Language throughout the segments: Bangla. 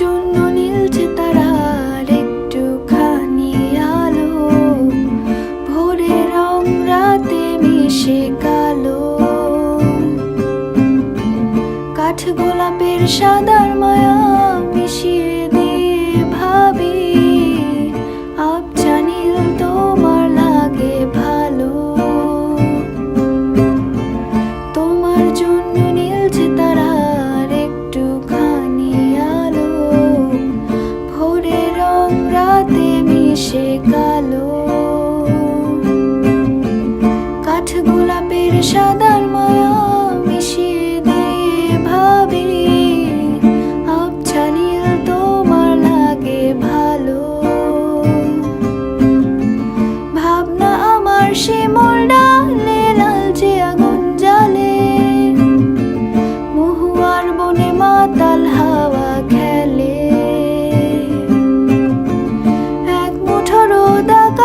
জন্য নীলছে তারার একটুখানি আলো। ভোরে রং রাতে মিশে কালো। কাঠ গোলাপের সাদার মায়া কালো। কাঠ গোলাপের সাদার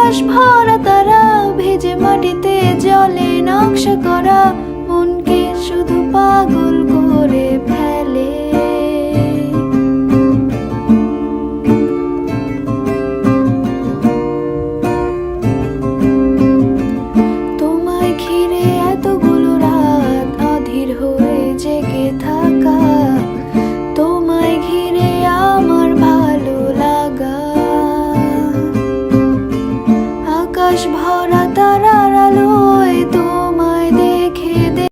আকাশ ভরা তারা ভেজে মাটিতে জলে নকশা করা।